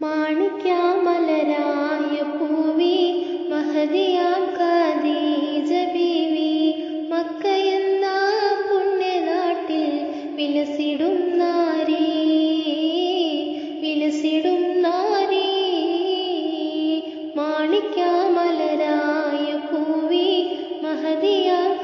മാണിക്യാമലരായ പൂവി മഹതിയാം Khadija ബീവി മക്കയെന്ന പുണ്യനാട്ടിൽ വിലസിടും നാരി വിലസിടും നാരി. മാണിക്യാമലരായ പൂവി മഹതിയാം